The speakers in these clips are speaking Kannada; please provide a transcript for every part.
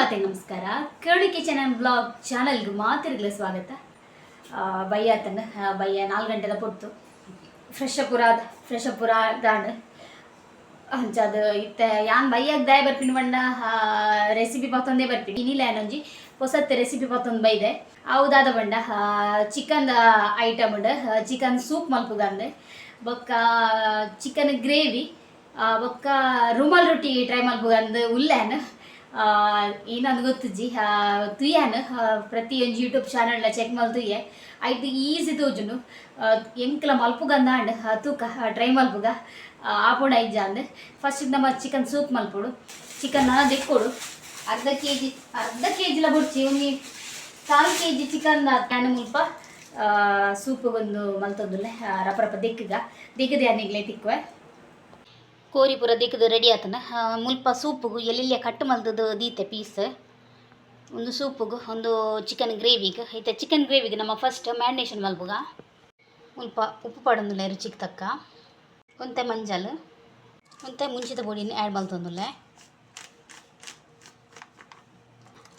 ಮಾತೆ ನಮಸ್ಕಾರ. ಕೇಳಿ ಕಿಚನ್ ಬ್ಲಾಗ್ ಚಾನಲ್ಗೆ ಮಾತಿರ್ಗಲ ಸ್ವಾಗತ. ಬಯ್ಯ ಆತನ ಆ, ಬಯ್ಯ ನಾಲ್ಕು ಗಂಟೆದ ಪೊಟ್ಟು ಫ್ರೆಶ್ ಆದ ಫ್ರೆಶ್ ಅಪ್ ದಾಂಡ್ ಇತ್ತೆ ಇತ್ತ ಯಾನ್ ಬಯ್ಯಾಗ ದಾಯ ಬರ್ಪಿನ ಬಣ್ಣ ರೆಸಿಪಿ ಪತ್ತೊಂದೇ ಬರ್ಪಿನಿ. ಇನ್ನಿಲ್ಲ ಏನೊಂಜಿ ಹೊಸತ್ತೆ ರೆಸಿಪಿ ಪತ್ತೊಂದು ಬೈದೆ. ಹೌದಾದ ಬಂಡ ಚಿಕನ್ ಐಟಮ್ ಉಂಡು. ಚಿಕನ್ ಸೂಪ್ ಮಲ್ಪುಗಂದೆ. ಬೊಕ್ಕ ಚಿಕನ್ ಗ್ರೇವಿ ಬೊಕ್ಕ ರುಮಾಲ್ ರೊಟ್ಟಿ ಟ್ರೈ ಮಲ್ಪುಗಂದು ಉಲ್ಲೇನು. ಏನಂದು ಜಿ? ತುಯ್ಯಾನು ಪ್ರತಿಯೊಂದು ಯೂಟ್ಯೂಬ್ ಚಾನಲ್ನ ಚೆಕ್ ಮಾಡಿ ತುಯ್ಯ. ಐದು ಈಸಿ ತೋಜುನು ಎಂಕ್ಲ ಮಲ್ಪುಗಂದ ಅಂಡ್ ತೂಕ ಟ್ರೈ ಮಲ್ಪುಗ. ಆಪುಂಡ ಅಂದ್ ಫಸ್ಟ್ ನಮ್ಮ ಚಿಕನ್ ಸೂಪ್ ಮಲ್ಪುಡು. ಚಿಕನ್ ನಾನು ದಿಕ್ಕೋಡು ಅರ್ಧ ಕೆ ಜಿ ಅರ್ಧ ಕೆ ಜಿಲ ಬುಡ್ಚಿ. ಒಂಜಿ ಕಾಲು ಕೆ ಜಿ ಚಿಕನ್ ಕ್ಯಾನ್ ಮುಲ್ಪ ಸೂಪ್ ಸೂಪ್ಗೊಂದು ಮಲ್ತೊಂದುಲ್ಲೆ ರಪ ರಪ ದೆಕ್ಕಗ. ದೆಕ್ಕದೆ ಅನ್ನಿಗ್ಲೆ ತಿಕ್ಕುವೆ. ಕೋರಿ ಪೂರ ದಿಕ್ಕದು ರೆಡಿ ಆತನ ಮುಲ್ಪ ಸೂಪುಗು ಎಲ್ಲೆಲ್ಲ ಕಟ್ ಮಲ್ದದು ದೀತೆ ಪೀಸ್ ಒಂದು ಸೂಪ್ಗು ಒಂದು ಚಿಕನ್ ಗ್ರೇವಿಗೆ ಐತೆ ಚಿಕನ್ ಗ್ರೇವಿಗೆ ನಮ್ಮ ಫಸ್ಟ್ ಮ್ಯಾರಿನೇಷನ್ ಮಲ್ಪುಗ ಮುಲ್ಪ ಉಪ್ಪು ಪಡೊಂದುಲ್ಲೆ ರುಚಿಗೆ ತಕ್ಕ. ಒಂತೆ ಮಂಜಲ್, ಒಂತೆ ಮುಂಚಿತ ಬೋಡಿನ್ ಆ್ಯಡ್ ಮಲ್ತೊಂದುಲ್ಲೆ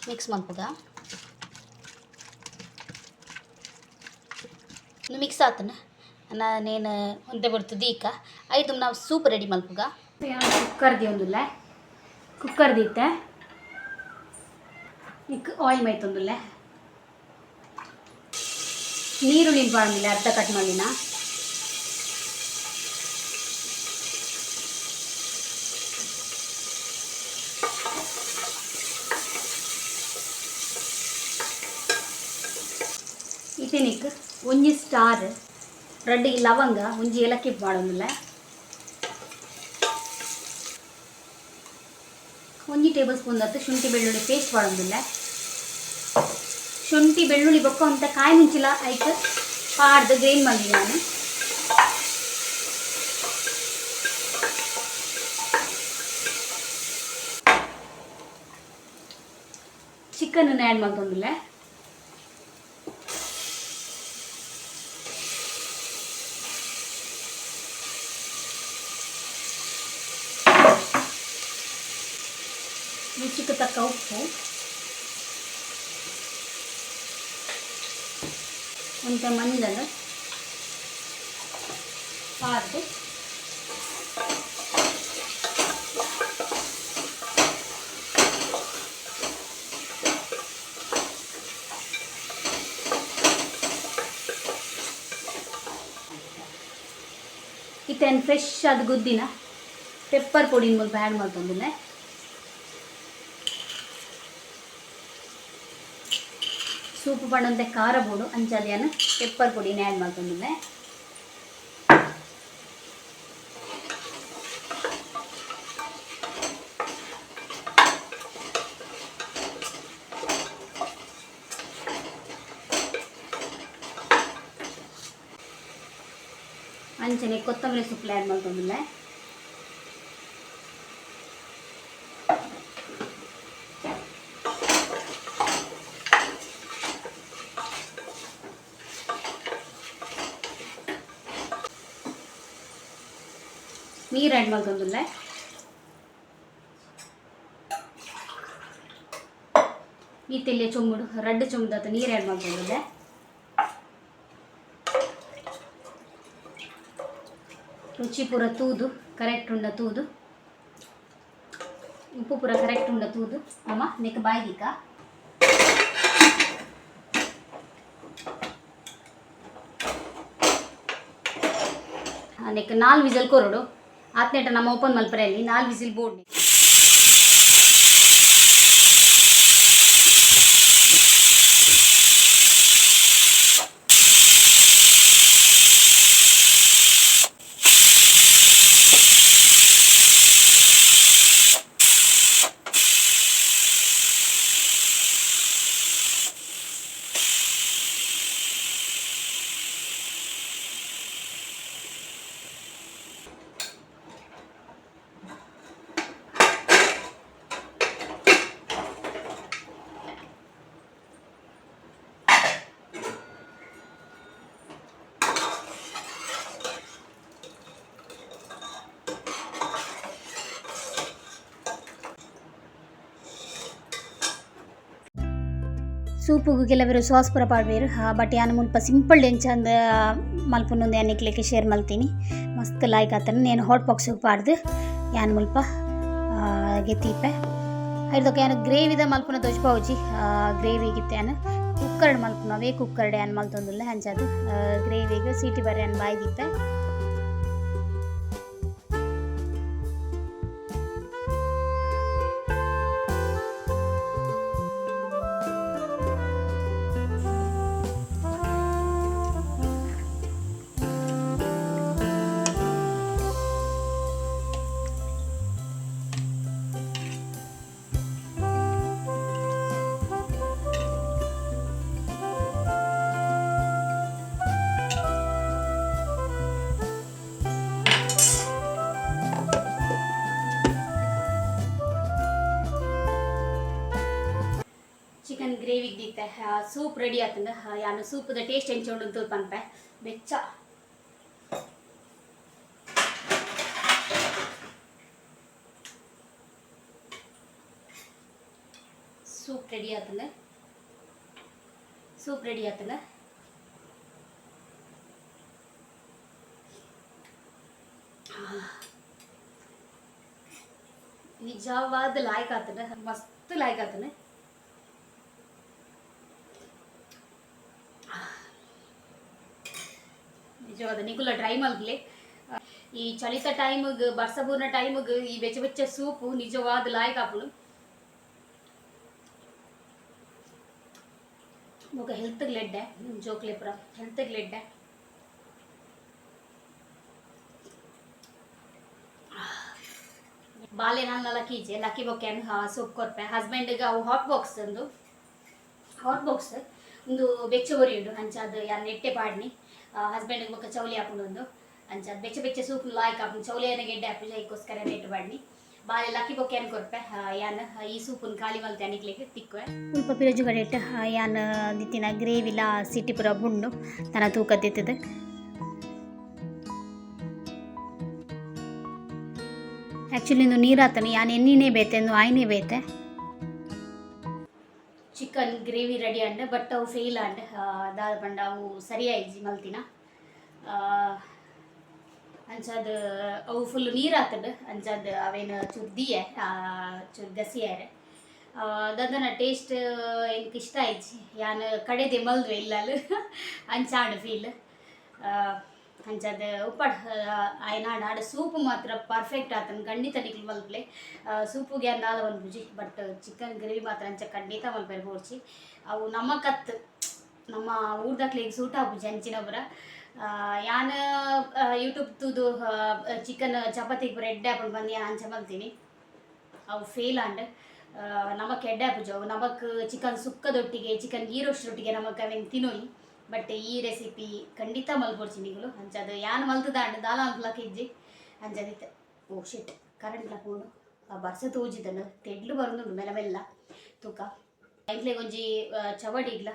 ಮಿಕ್ಸ್ ಮಲ್ಪುಗ ಮಿಕ್ಸ್ ಆತನ. ನಾನೇನು ಒಂದೇ ಬರ್ತದೆ ಈಗ ಐದು ನಾವು ಸೂಪ್ ರೆಡಿ ಮಲ್ಪುಗ ಕುಕ್ಕರ್ದಿ ಒಂದುಲ್ಲ. ಕುಕ್ಕರ್ದಿತ್ತೆ ಇಕ್ ಆಯಿಲ್ ಮೈತೊಂದುಲ್ಲೆ ನೀರುಳ್ಳಿ ಬಾಳಂದಿಲ್ಲ ಅರ್ಧ ಕಟ್ ಮಾಡಿನ ಇತೇನಿಕ್ ಒಂಜಿ ಸ್ಟಾರ್ ರೆಡ್ ಲವಂಗ ಒಂಜಿ ಏಲಕ್ಕಿ ಮಾಡೋದಿಲ್ಲ ಒಂಜಿ ಟೇಬಲ್ ಸ್ಪೂನ್ ದತ್ತು ಶುಂಠಿ ಬೆಳ್ಳುಳ್ಳಿ ಪೇಸ್ಟ್ ಮಾಡೋದಿಲ್ಲ. ಶುಂಠಿ ಬೆಳ್ಳುಳ್ಳಿ ಬೊಕ್ಕ ಅಂತ ಕಾಯಿ ಮುಂಚಿಲ ಐಕ್ ಪಾಡ್ದು ಗ್ರೈಂಡ್ ಮಾಡಿ ನಾನು. ಚಿಕನ್ ಆ್ಯಡ್ ಮಾಡ್ಕೊಂಡಿಲ್ಲ ರುಚಿಗೆ ಉಪ್ಪು ಒಂತ ಮಂಜಲ್ ಪಾರ್ದು ಇತ್ತೇನು ಫ್ರೆಶ್ ಅದು ಗುದ್ದಿನ? ಪೆಪ್ಪರ್ ಪುಡಿ ಮುಲ್ಪ ಆ್ಯಡ್ ಮಾಡ್ತಂದಿಲ್ಲ ಸೂಪು ಪಂಡಂತೆ ಖಾರ ಬೋಡು ಅಂಚಲ್ಯಾನ ಪೆಪ್ಪರ್ ಪೊಡಿನ ಆ್ಯಡ್ ಮಾಡ್ಕೊಂಡಿದ್ದೆ. ಅಂಚನೆ ಕೊತ್ತಂಬರಿ ಸೊಪ್ಪು ಆ್ಯಡ್ ಮಾಡ್ಕೊಂಡಿದ್ದೆ. ನೀರು ಆ್ಯಡ್ ಮಾಡ್ಕೊಂಡಿಲ್ಲ ಈ ತೆಲಿಯ ಚೊಂಬುಡು ರಡ್ಡು ಚೊಂಬುದಾತ ನೀರು ಆ್ಯಡ್ ಮಾಡ್ಕೊಂಡಿದ್ದೆ ರುಚಿ ಪೂರ ತೂದು ಕರೆಕ್ಟ್ ಉಂಡ ತೂದು. ಉಪ್ಪು ಪೂರ ಕರೆಕ್ಟ್ ಉಂಡ ತೂದು. ಅಮ್ಮ ನೆಕ್ ಬಾಯ್ದಿಕ್ಕ ನೆಕ್ ನಾಲ್ ವಿಸಲ್ ಕೊರಡು ಆತ್ನೇಟ ನಮ್ಮ ಓಪನ್ ಮಲ್ಪರೆಯಲ್ಲಿ ನಾಲ್ ವಿಸಿಲ್ ಬೋರ್ಡ್ ಸೂಪುಗು ಕೆಲವರು ಸಾಸ್ ಪೂರ ಪಾಡ್ಬೇರು ಬಟ್ ಯಾನು ಮುಲ್ಪ ಸಿಂಪಲ್ ಮಲ್ಪನೊಂದು ಮಲ್ಪುನೊಂದು ಎಣ್ಣೆಕ್ಲಿಕ್ಕೆ ಶೇರ್ ಮಲ್ತೀನಿ. ಮಸ್ತ್ ಲಾಯ್ಕ್ ಆತನ. నేను ಹಾಟ್ ಬಾಕ್ಸಿಗೆ ಪಾಡ್ದು ಯಾನ್ ಮುಲ್ಪ ಗೆತ್ತೀಪೆ ಐದಕ್ಕೆ ಯಾನು ಗ್ರೇವಿದ ಮಲ್ಪುನ ದೊಜ್ಪಾವುಜಿ ಗ್ರೇವಿಗಿತ್ತೆ ಯಾನು ಕುಕ್ಕರ್ಡ್ ಮಲ್ಪುನ. ಅವೇ ಕುಕ್ಕರ್ಡ್ ಯಾನ್ ಮಲ್ತೊಂದಿಲ್ಲ ಹಂಚದು. ಗ್ರೇವಿಗೆ ಸೀಟಿ ಬರ್ರಿ ಏನು ಬಾಯ್ದಿತ್ತೆ ಗ್ರೇವಿಗೆ ದಿತ್ತೆ ಸೂಪ್ ರೆಡಿ ಆತಂದ ಯಾನು ಸೂಪದ ಟೇಸ್ಟ್ ಎಂಚೋಂಡು ಅಂತ ಪನ್ಪೆ ಬೆಚ್ಚ ಸೂಪ್ ರೆಡಿ ಆತಂದ ಸೂಪ್ ರೆಡಿ ಆತಂದ ನಿಜವಾದ ಲಾಯ್ಕ್ ಆತನ ಮಸ್ತ್ ಲಾಯ್ಕ್ ಆತನ ನಿಜವಾದ ನಿಗುಲ ಟ್ರೈ ಮಲ್ಗ್ಲೆ ಈ ಚಳಿತ ಟೈಮಿಗೆ ಬರ್ಸಬೂರ್ನ ಟೈಮಿಗೆ ಈ ಬೆಚ್ಚ ಬೆಚ್ಚ ಸೂಪು ನಿಜವಾದ ಲಾಯಕ್ ಆಪುಲು ఒక హెల్త్కి లెడ్డే జోక్లేపుర హెల్త్కి లెడ్డే ಬಾಲ್ಯ ನಾನು ಲಕ್ಕೀಜೆ ಲಕ್ಕಿ ಬೊಕ್ಕೆನ್ ಸೊಪ್ಪು ಕೊರ್ಪೆ ಹಸ್ಬೆಂಡ್ಗೆ ಅವು ಹಾಟ್ ಬಾಕ್ಸ್ ಒಂದು ಹಾಟ್ ಬಾಕ್ಸ್ ಒಂದು ಬೆಚ್ಚ ಒರಿ ಉಂಡು ಅಂಚಾದ ಯಾರು ನೆಟ್ಟೆ ಪಾಡ್ನಿ ಹಸ್ಬೆಂಡ್ಗೆ ಬೊಕ್ಕ ಚೌಲಿ ಹಾಕೊಂಡು ಅಂಚ ಬೆಚ್ಚ ಬೆಚ್ಚ ಸೂಪ್ ಲಾಯ್ಕ್ ಹಾಕೊಂಡು ಚೌಲಿಯನ್ನ ಗೆಡ್ಡೆ ಹಾಪು ಜೈಕೋಸ್ಕರ ಬಾಳೆ ಪಾಡ್ನಿ ಬಾಲೆ ಲಕ್ಕಿ ಬೊಕ್ಕೆ ಏನು ಕೊಡ್ಪೆ ಯಾನ್, ಈ ಸೂಪ್ ಖಾಲಿ ಮಲ್ತೆ ಅನಿಕ್ಲಿಕ್ಕೆ ತಿಕ್ಕುವೆ ಉಲ್ಪ ಪಿರಜು ಗಡೇಟ್ ಯಾನ್, ದಿತ್ತಿನ ಗ್ರೇವಿಲ ಸಿಟಿ ಪುರ ಬುಣ್ಣು, ತನ ತೂಕ ತಿತ್ತದು. ಆ್ಯಕ್ಚುಲಿ ನೀರಾತನು, ಯಾನ್ ಎಣ್ಣಿನೇ ಬೇತೆ ಆಯ್ನೇ ಬೇತೆ. ಚಿಕನ್ ಗ್ರೇವಿ ರೆಡಿ ಅಂಡ್ ಬಟ್ ಅವು ಫೇಲ್ ಅಂಡ್ ದಾದ ಪಂಡ ಅವು ಸರಿಯಾಯ್ಜಿ ಮಲ್ತಿನ. ಅಂಚಾದ ಅವು ಫುಲ್ ನೀರು ಹಾಕಂಡು ಅಂಚಾದ ಅವೇನು ಚುರ್ದಿಯ ಚುರ್ ಗಸಿಯಾರೆ. ದಂದನ ಟೇಸ್ಟ್ ಎಂಕ್ ಇಷ್ಟ ಆಯ್ತು ಯಾನು ಕಡೆದೆ ಮಲ್ದು ಇಲ್ಲ ಅಂಚಾಂಡ್ ಫೀಲ್ ಅಂಚದ ಉಪ್ಪಡ್ ಆಯ್ನಾಡ್ ಆಡ ಸೂಪ್ ಮಾತ್ರ ಪರ್ಫೆಕ್ಟ್ ಆತನ, ಖಂಡಿತ ನಿಕ್ಲು ಮಲ್ಪ್ಲೆ ಸೂಪುಗೆ ಅಂದಾದ ಒಂದು ಬುಜಿ ಬಟ್ ಚಿಕನ್ ಗ್ರೇವಿ ಮಾತ್ರ ಅಂಚ ಖಂಡಿತ ಮಲ್ಪೆರ್ ಬೋರ್ಚಿ ಅವು ನಮ್ಮ ಕತ್, ನಮ್ಮ ಊರ್ದಕ್ಲಿಗೆ ಸೂಟ್ ಆಪುಜಿ ಬರ ಯಾನ್ ಯೂಟ್ಯೂಬ್ ತೂದು ಚಿಕನ್ ಚಪಾತಿ ಬ್ರೆಡ್ ಹಾಕೊಂಡು ಬಂದು ಆಂಚ ಅಂಚ ಮಲ್ತೀನಿ ಅವು ಫೇಲ್ ಆಂಡ್ ನಮಕ್ ಎಡ್ಡೆ ಆಪುಜಿ ಅವು ನಮಕ್ ಚಿಕನ್ ಸುಕ್ಕದೊಟ್ಟಿಗೆ ಚಿಕನ್ ಗೀ ರೊಟ್ಟಿಗೆ ನಮಕ್ ಅವೇನು ತಿನ್ನೋಯಿ. ಬಟ್ ಈ ರೆಸಿಪಿ ಖಂಡಿತ ಮಲ್ಪೊಡ್ಚಿ ನಿಗಳು ಅಂಚದು ಯಾನ್ ಮಲ್ತದ ಅಂಡ್ ದಾಲ ಅಂಕ್ಲಕ್ ಇಜ್ಜಿ. ಅಂಚದಿತ್ತೆ ಓ ಶಿಟ್ ಕರೆಂಟ್ ಲಕೊಂಡು ಬರ್ಸ ತೂಜಿದನು ತೆಡ್ಲು ಬರೋದುಂಡು ಮೆಲ್ಲ ಮೆಲ್ಲ. ತೂಕ. ಎಂಕ್ಲೆ ಒಂಜಿ ಚವಡಿಗ್ಲ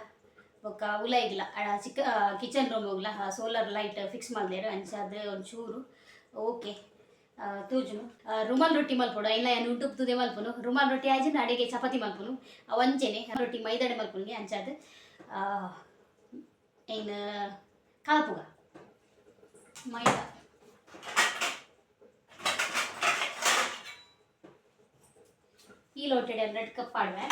ಬೊಕ್ಕ ಉಲೈಗ್ಲ ಚಿಕ್ಕ ಕಿಚನ್ ರೂಮ್ ಹೋಗ್ಲ. ಸೋಲಾರ್ ಲೈಟ್ ಫಿಕ್ಸ್ ಮಾಡ್ದೇರು ಒಂದು ಒಂಚೂರು. ಓಕೆ. ತೂಜುನು. ರುಮಾಲ್ ರೊಟ್ಟಿ ಮಲ್ಪೊಡು ಇಲ್ಲ, ಏನು ಯೂಟ್ಯೂಬ್ ತುದೆ ಮಲ್ಪುನು. ರುಮಾಲ್ ರೊಟ್ಟಿ ಆಯ್ಜಿನ ಅಡಿಗೆ ಚಪಾತಿ ಮಲ್ಪನು. ಅವಂಚೆನೆ ರೊಟ್ಟಿ ಮೈದಾಡೆ ಮಲ್ಪನಿಗೆ ಅಂಚಾದ ಏನು ಕಾಪುಗ ಮೈದಾ ಈ ಲೋಟೆಡೆ ಎರಡು ಕಪ್ ಆಡ್ವೆ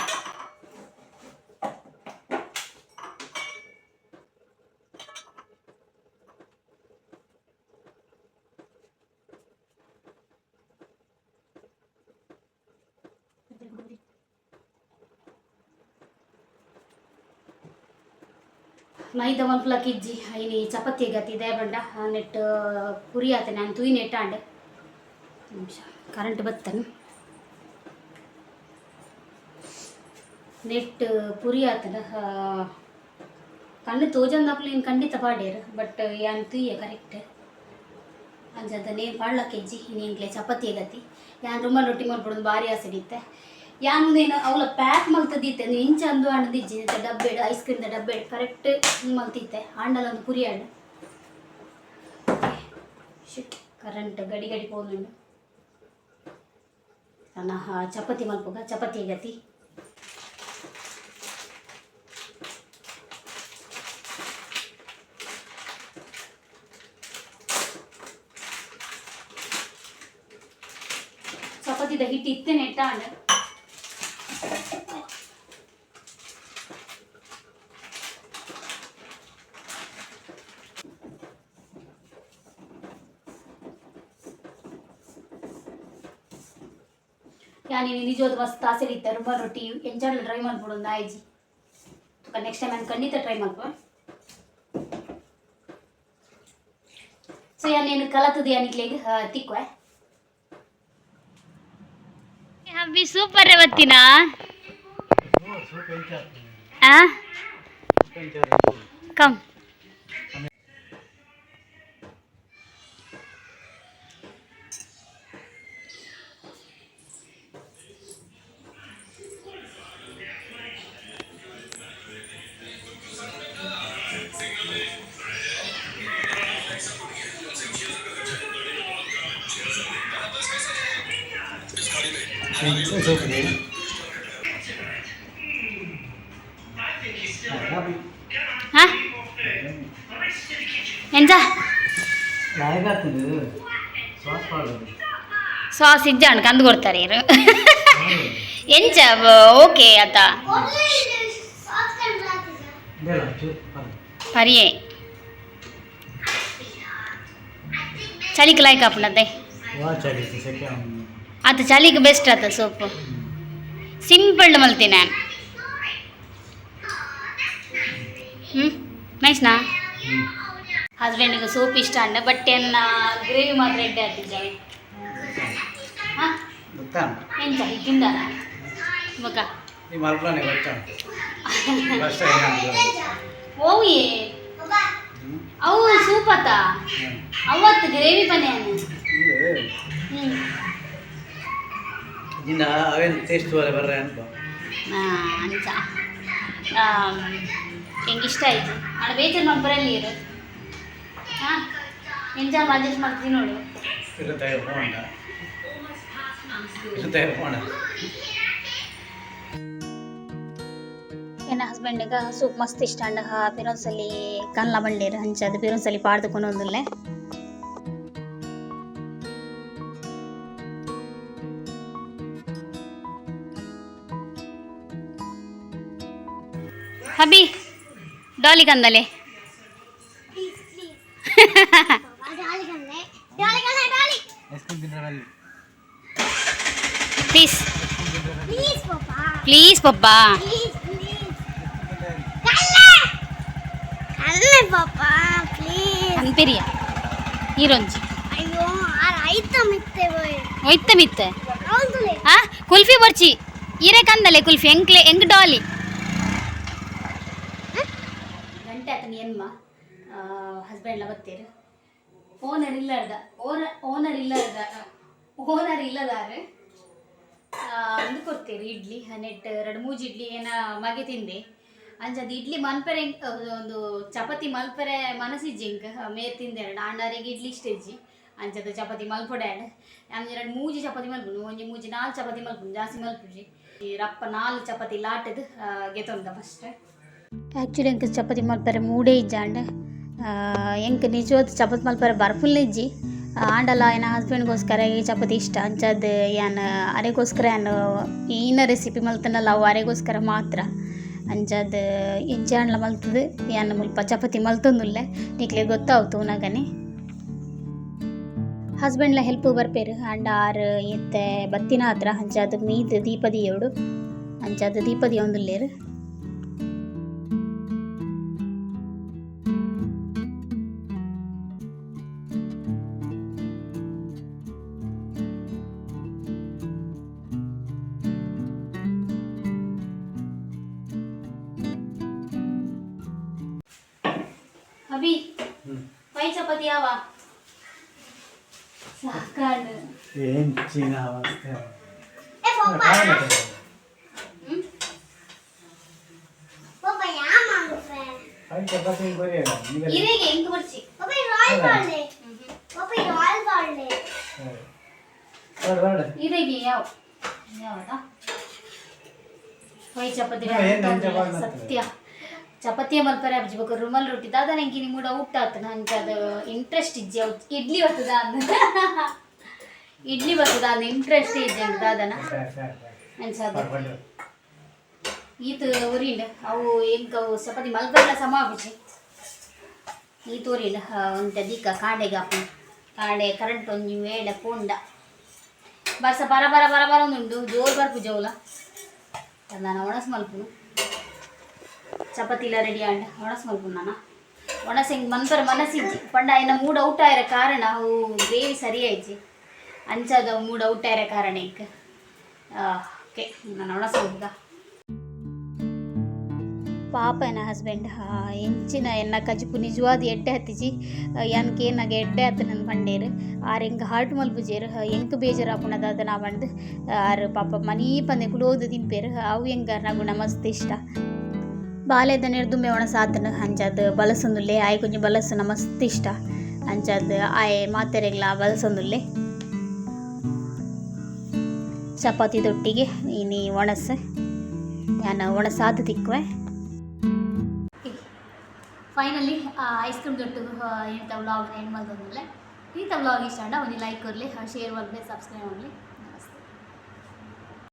ಮೈದ ಮಲ್ಪಲಕ್ ಇಜ್ಜಿ. ಐನಿ ಚಪಾತಿ ಗತಿ ಬಂಡ ನೆಟ್ ಪುರಿ ಆತ ನಾನು ತುಯಿ ನೆಟ್ಟಾಂಡೆ. ನಿಮಿಷ. ಕರೆಂಟ್ ಬತ್ತನು. ನೆಟ್ ಪುರಿ ಆತನ ಕಣ್ಣು ತೋಜಂದಪ್ಲೆ ಏನು ಖಂಡಿತ ಪಾಡ್ಯಾರ ಬಟ್ ಯಾನ್ ತುಯ್ಯ ಕರೆಕ್ಟ್ ಅಂಜದ ನೇನು ಪಾಡ್ಲಕ್ಕೆ ಇಜ್ಜಿ. ಇನ್ನೇನ್ಲೆ ಚಪಾತಿ ಗತಿ. ಯಾನ್ ರುಮಾಲ್ ರೊಟ್ಟಿ ಮಾಡ್ಬಿಡೋದು ಭಾರಿ ಆಸೆ ಇತ್ತೆ ಯಾಂಗ್ ನೀನು ಅವಳ ಪ್ಯಾಕ್ ಮಲ್ತದಿತ್ತೆ. ಇಂಚ ಅಂದು ಹಣ್ಣದ ಇಜ್ಜಿನತ್ತೆ ಡಬ್ಬೆ ಐಸ್ ಕ್ರೀಮ್ದ ಡಬ್ಬೆ ಕರೆಕ್ಟ್ ಮಲ್ತಿತ್ತೆ. ಹಣ್ಣಲ್ಲಿ ಒಂದು ಕುರಿ ಹಣ್ಣು ಕರೆಂಟ್ ಗಡಿ ಗಡಿ ಪೋಲುಂಡು ನನ್ನ ಚಪಾತಿ ಮಲ್ಪೋಗ ಚಪಾತಿ ಗತಿ. ಚಪಾತಿದ ಹಿಟ್ಟು ಇತ್ತೇನೆ, ಇಟ್ಟ ಯಾನಿ ನಿಜವಾದ ಮಸ್ತ್ ಆಸೆ ಇತ್ತ ರುಬ್ಬ ರೊಟ್ಟಿ ಎಂಚಾಡ್ಲ ಟ್ರೈ ಮಾಡ್ಬಿಡು ಒಂದು ಆಯ್ಜಿ. ನೆಕ್ಸ್ಟ್ ಟೈಮ್ ನಾನು ಖಂಡಿತ ಟ್ರೈ ಮಾಡ್ಕೊ ಸೊ ಯಾನೇನು ಕಲತದ ಯಾನಿಕ್ಲೆಗೆ ತಿಕ್ವೆ ಹಬ್ಬಿ ಸೂಪರ್ ಅವತ್ತಿನ ಕಮ್ ಎಂಜ ಸಾಸ್ ಇಜ್ಜಾಣ ಕಂದು ಕೊಡ್ತಾರೆ ಇರು ಎಂಚ ಓಕೆ ಆತ ಪರಿಯೇ ಚಳಿಗೆ ಲಾಯ್ಕ್ ಆಪುನತ್ತೆ ಆತ ಚಳಿಗೆ ಬೆಸ್ಟ್ ಆತ ಸೋಪು ಸಿಂಪಲ್ ಮಲ್ತೀನಿ ನಾನು ಹ್ಞೂ ನೈಸ್ನಾ ಹಸ್ಬೆಂಡಿಗೆ ಸೂಪ್ ಇಷ್ಟ ಅಂಡ ಬಟ್ ಎನ್ನ ಗ್ರೇವಿ ಮಾತ್ರ ಎಡ್ಡೆ ಆಗ್ತಿದ್ದಾವೆ ಹಾಂ? ಎಂತ? ಗೊತ್ತಾನ ಫಸ್ಟ್ ಓವಿ ಅವು ಸೂಪ್ ಆತ? ಅವತ್ತು ಗ್ರೇವಿ ಪನೆ ಹ್ಞೂ ಅವೇನು ಟೇಸ್ಟ್ ಬರ್ರೆ ಅನ್ಕೋ ಅಂಚ. ಹೆಂಗಿಷ್ಟ ಆಯ್ತು? ಆడ ಬೇಜಾರು ಮಾಡ್ಬರಲ್ಲಿ ಇರು ಹಾಂ ಎಂಜಾಯ್ ಮಾಡಿಸ್ ಮಾಡ್ತೀನಿ ನೋಡು. ಇರುತ್ತೆ ಫೋನ್ ಇರುತ್ತೆ ಫೋನ್ ನನ್ನ ಹಸ್ಬೆಂಡಿಗೆ ಸೂಪ್ ಮಸ್ತ್ ಇಷ್ಟ ಅಂಡ ಬಿರೋನ್ಸಲಿ ಕನ್ಲ ಬಂಡೇರು ಹಂಚದು ಬಿರೋನ್ಸಲಿ ಪಾಡ್ದುಕೊಂಡು ಒಂದಲ್ಲೇ ಹಬಿ Daali ಕಂದಲೆ ice cream ತಿನ್ನರಲ್ಲಿ please please ಪಪ್ಪಾ ಪಾಪಾ ಪ್ಲೀಸ್ ಅನ್ಪಿರಿಯ ಈರೊಂಜಿ ಅಯ್ಯೋ ಆರ್ ಐತ ಮಿತ್ತೇವೆ ಒಯ್ತ ಮಿತ್ತೆ ಹೌದುಲೆ ಹಾ ಕುಲ್ಫಿ ಬರ್ಚಿ ಈರೆ ಕಂದಲೆ ಕುಲ್ಫಿ ಎಂಕ್ಲೆ ಎಂಗ್ ಡಾಲಿ ಗಂಟೆ ಆತನ ಎನ್ಮ ಹಸ್ಬೆಂಡ್ಲ ಬತ್ತೀರು ಓನರ್ ಇಲ್ಲದ ಓನರ್ ಓನರ್ ಇಲ್ಲದ ಓನರ್ ಇಲ್ಲದಾರೆ ಅಂದು ಕೊಡ್ತೀರಿ ಇಡ್ಲಿ ನೆಟ್ ಎರಡು ಮೂಜಿ ಇಡ್ಲಿ, ಏನ ಮಗೆ ತಿಂದೆ. ಅಂಜದ ಇಡ್ಲಿ ಅಹ್ ಒಂದು ಚಪಾತಿ ಮಲ್ಪೆರೆ ಮನಸ್ಸಿಜ್ಜಿಂಕ್ ಮೇ ತಿಂದೆ ಆಂಡಾರಿಗೆ ಇಡ್ಲಿ ಇಷ್ಟೇಜಿ ಅಂಚದ ಚಪಾತಿ ಮಲ್ಪೊಡೆ ಅಂಜ ಎರಡು ಮೂಜಿ ಚಪಾತಿ ಮಲ್ಪುಂಡು ಒಂಜಿ ಮೂಜಿ ನಾಲ್ ಚಪಾತಿ ಮಲ್ಪುಂಡು ಜಾಸ್ತಿ ಮಲ್ಪುಜಿ ರಪ್ಪ ನಾಲ್ ಚಪಾತಿ ಲಾಟದ್ ಗೆತೊಂದ ಫಸ್ಟ್ ಆ್ಯಕ್ಚುಲಿ ಅಂಕ ಚಪಾತಿ ಮಲ್ಪರೆ ಮೂಡೇ ಇಜ್ಜಾಂಡ ಎಂಕ್ ನಿಜವಾದ ಚಪಾತಿ ಮಲ್ಪರೆ ಬರ್ಫುಲ್ ಇಜ್ಜಿ. ಆಂಡಲ ಏನ ಹಸ್ಬೆಂಡ್ಗೋಸ್ಕರ ಈ ಚಪಾತಿ ಇಷ್ಟ, ಅಂಚದ್ ಏನ್ ಅರೆಗೋಸ್ಕರ ಏನ್ ಈನ ರೆಸಿಪಿ ಮಲ್ತನಲ್ಲ, ಅವು ಅರೆಗೋಸ್ಕರ ಮಾತ್ರ. ಅಂಚದ್ ಇಜ್ಜಾಂಡ್ಲ ಮಲ್ತದು, ಏನ್ ಮುಲ್ಪ ಚಪಾತಿ ಮಲ್ತೊಂದುಲ್ಲೆ. ನಿಕ್ಲೆ ಗೊತ್ತಾವ್ತು ನಗನೆ ಹಸ್ಬೆಂಡ್ಲ ಹೆಲ್ಪ್ ಬರ್ಪೇರು ಅಂಡ ಆರ್ ಎತ್ತೆ ಬತ್ತಿನ ಹತ್ರ, ಅಂಚದ್ ಮೀದ್ ದೀಪದಿಯೋಡು ಅಂಚದ್ ದೀಪದಿ ಒಂದುಲ್ಲೇರು. ಅಭಿ ಪೈ ಚಪಾತಿ ಯಾವ ಸಾಕಾಡು ಏನ್ ಚೀನಾ ಅವಸ್ಥೆ ಏ ಪಾಪಾ ಹ್ಮ್ ಪಾಪಾ ಯಾ ಮಾಡುತ್ತೆ ಐದು ಚಪಾತಿ ಬರೆಯಲ್ಲ ಈಗ ಇರೆಗೆ ಹೆಂಗ್ ಬರ್ಚಿ ಪಾಪಾ ರಾಯಲ್ ಬಾಳ್ಳೆ ಪಾಪಾ ರಾಯಲ್ ಬಾಳ್ಳೆ ಬೇಡ ಬೇಡ ಇರೆಗೆ ಯಾವ ಯಾವದ ಪೈ ಚಪಾತಿ ಹಾ, ಏನ್ ನನ್ ಚಪಾತಿ ಮಲ್ಪರೆ ಹಬ್ಜಿಬೇಕು ರುಮಲ್ ರೊಟ್ಟಿ. ದಾದ ನಂಗೆ ನಿಮ್ಮೂಡ ಊಟ ಆತ. ನಂಗೆ ಅದು ಇಂಟ್ರೆಸ್ಟ್ ಅವ್ ಇಡ್ಲಿ ಬರ್ತದ ಅಂದ. ಇಡ್ಲಿ ಬರ್ತದ ಅಂದ ಇಂಟ್ರೆಸ್ಟ್ ಇದೆ ಅಂತ ದಾದನ. ಅನ್ಸದ ಈತ ಉರಿಂಡ ಅವು ಎಂಕ ಚಪಾತಿ ಮಲ್ಪರೆಲ್ಲ ಸಮ ಆಗುಚಿ ಈ ತೋರಿಲ್ಲ ಒಂತ ದೀಕ ಕಾಡೆಗೆ ಕಾಡೆ ಕರೆಂಟ್ ಒಂಜಿ ವೇಳೆ ಪೋಂಡ. ಬರ್ಸ, ಬರ ಬರ ಬರ ಬರ ಒಂದು ಜೋರು ಬರ್ಪು ಜೋಲ. ನಾನು ಒಣಸ್ ಮಲ್ಪುನು. ಚಪಾತಿಲ ರೆಡಿ ಆಂಡ ಒಣಸ್ ಮಲ್ಪುನು ನಾನು. ಒಣಸ್ ಹೆಂಗೆ ಮನ್ಪರ ಮನಸ್ಸಿಜ್ಜಿ. ಪಂಡ ಇನ್ನು ಮೂಡ್ ಔಟ್ ಆಯ್ರ ಕಾರಣ ಅವು ಗ್ರೇವಿ ಸರಿ ಆಯ್ಜಿ ಅಂಚದ ಮೂಡ್ ಔಟ್ ಆಯ್ರ ಕಾರಣ ಈಗ. ಓಕೆ, ನಾನು ಒಣಸ್ ಹೋಗ ಪಾಪ ಏನ ಹಸ್ಬೆಂಡ್ ಎಂಚಿನ ಎನ್ನ ಕಜಿಪು ನಿಜವಾದ ಎಡ್ಡೆ ಹತ್ತಿಜಿ ಯಾನ್ಕೆ ಏನಾಗ ಎಡ್ಡೆ ಹತ್ತು ನನ್ನ ಬಂಡೇರು ಆರು ಹೆಂಗ ಹಾರ್ಟ್ ಮಲ್ಪುಜೇರು ಎಂಕ್ ಬೇಜಾರು ಆಪುಣದಾದ ನಾ ಬಂದು ಆರು ಪಾಪ ಮನಿ ಪಂದೆ ಕುಲೋದು ತಿನ್ಪೇರು. ಅವು ಹೆಂಗಾರ ನಗು ಮಸ್ತ್ ಇಷ್ಟ. ಬಾಲ್ಯದ ನಿರ್ದುಮ್ಮೆ ಒಣ ಸಾತನ ಅಂಚದ್ ಬಲಸೊಂದುಲ್ಲೆ. ಆಯ್ ಕೊಂಚ ಬಲಸ ಮಸ್ತ್ ಇಷ್ಟ ಅಂಚದ್ ಆಯ್ ಮಾತೆರೆಗ್ಲ ಬಲಸೊಂದುಲ್ಲೆ. ಚಪಾತಿ ದೊಟ್ಟಿಗೆ ಇನಿ ಒಣಸ ನಾನು ಒಣಸಾದ ತಿಕ್ಕುವೆ. ಫೈನಲಿ ಐಸ್ ಕ್ರೀಮ್ ದೊಟ್ಟು ಇಂಥ ವ್ಲಾಗ್ ಏನು ಮಾಡೋದಿಲ್ಲ ಇಂಥ ವ್ಲಾಗ್ ಇಷ್ಟ ಒಂದು ಲೈಕ್ ಕೊರಲಿ ಶೇರ್ ಮಾಡಲಿ ಸಬ್ಸ್ಕ್ರೈಬ್ ಮಾಡಲಿ.